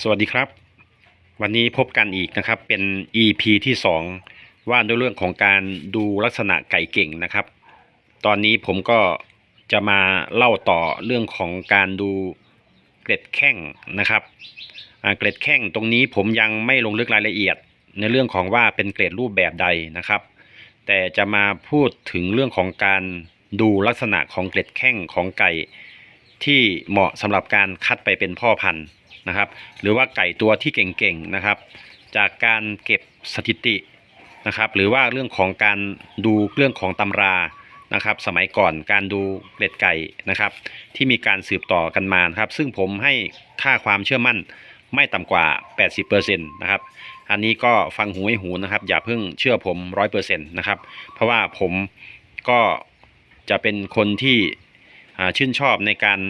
สวัสดีครับ วันนี้พบกันอีกนะครับเป็น EP ที่ 2 ว่าด้วยเรื่องของการดูลักษณะไก่เก่งนะครับ ตอนนี้ผมก็จะมาเล่าต่อเรื่องของการดูเกล็ดแข้งนะครับเกล็ดแข้งตรงนี้ผมยังไม่ลงลึกรายละเอียดในเรื่องของว่าเป็นเกล็ดรูปแบบใดนะครับ แต่จะมาพูดถึงเรื่องของการดูลักษณะของเกล็ดแข้งของไก่ที่เหมาะสำหรับการคัดไปเป็นพ่อพันธุ์ นะครับ หรือว่าไก่ตัวที่เก่งๆนะครับ จากการเก็บสถิตินะครับ หรือว่าเรื่องของการดูเรื่องของตำรานะครับ สมัยก่อนการดูเกล็ดไก่นะครับ ที่มีการสืบต่อกันมานครับ ซึ่งผมให้ค่าความเชื่อมั่นไม่ต่ำกว่า 80%นะครับ อันนี้ก็ฟังหูให้หูนะครับ อย่าเพิ่งเชื่อผม 100%นะครับ เพราะว่าผมก็จะเป็นคนที่ ชื่นชอบในการ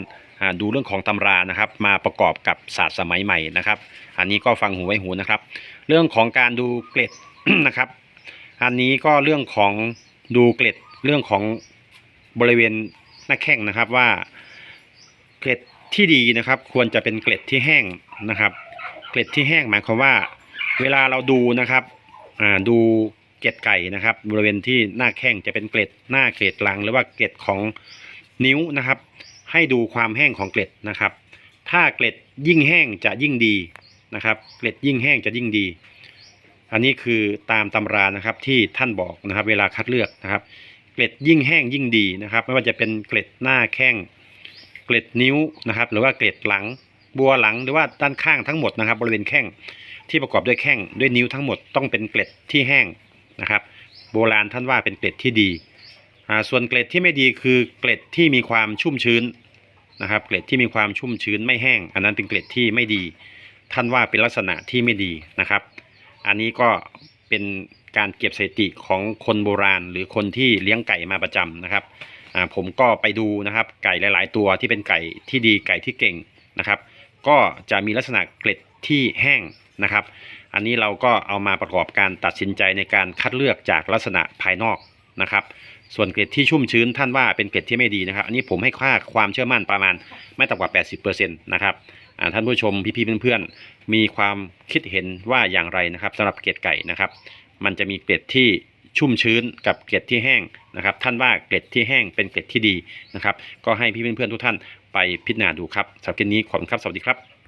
ดูเรื่องของตำรานะครับ มาประกอบกับศาสตร์สมัยใหม่นะครับ อันนี้ก็ฟังหูไว้หูนะครับ เรื่องของการดูเกล็ดนะครับ อันนี้ก็เรื่องของดูเกล็ดเรื่องของบริเวณหน้าแข้งนะครับว่าเกล็ดที่ดีนะครับ ควรจะเป็นเกล็ดที่แห้งนะครับ เกล็ดที่แห้งหมายความว่า เวลาเราดูนะครับดูเกล็ดไก่นะครับ บริเวณที่หน้าแข้งจะเป็นเกล็ดหน้าเกล็ดหลัง หรือว่าเกล็ดของ นิ้วนะครับ ให้ดูความแห้งของเกล็ดนะครับ ถ้าเกล็ดยิ่งแห้งจะยิ่งดีนะครับ เกล็ดยิ่งแห้งจะยิ่งดี อันนี้คือตามตำรานะครับที่ท่านบอกนะครับ เวลาคัดเลือกนะครับ เกล็ดยิ่งแห้งยิ่งดีนะครับ ไม่ว่าจะเป็นเกล็ดหน้าแข้งเกล็ดนิ้วนะครับ หรือว่าเกล็ดหลังบัวหลังหรือว่าด้านข้างทั้งหมดนะครับ บริเวณแข้งที่ประกอบด้วยแข้งด้วยนิ้วทั้งหมดต้องเป็นเกล็ดที่แห้งนะครับ โบราณท่านว่าเป็นเกล็ดที่ดี ส่วนเกล็ดที่ไม่ดีคือเกล็ดที่มีความชุ่มชื้นนะครับ เกล็ดที่มีความชุ่มชื้นไม่แห้ง อันนั้นเป็นเกล็ดที่ไม่ดี ท่านว่าเป็นลักษณะที่ไม่ดีนะครับ อันนี้ก็เป็นการเก็บสถิติของคนโบราณ หรือคนที่เลี้ยงไก่มาประจำนะครับผมก็ไปดูนะครับ ไก่หลาย ๆ ตัวที่เป็นไก่ที่ดีไก่ที่เก่งนะครับ ก็จะมีลักษณะเกล็ดที่แห้งนะครับ อันนี้เราก็เอามาประกอบการตัดสินใจในการคัดเลือกจากลักษณะภายนอก นะครับ ส่วนเกล็ดที่ชุ่มชื้นท่านว่าเป็นเกล็ดที่ไม่ดีนะครับ อันนี้ผมให้ค่าความเชื่อมั่นประมาณไม่ต่ำกว่า 80%นะครับท่านผู้ชมพี่ๆเพื่อนๆ มีความคิดเห็นว่าอย่างไรนะครับสำหรับเกล็ดไก่นะครับ มันจะมีเกล็ดที่ชุ่มชื้นกับเกล็ดที่แห้งนะครับ ท่านว่าเกล็ดที่แห้งเป็นเกล็ดที่ดีนะครับ ก็ให้พี่เพื่อนๆทุกท่านไปพิจารณาดูครับสำหรับเกล็ดนี้ขอบคุณครับ สวัสดีครับ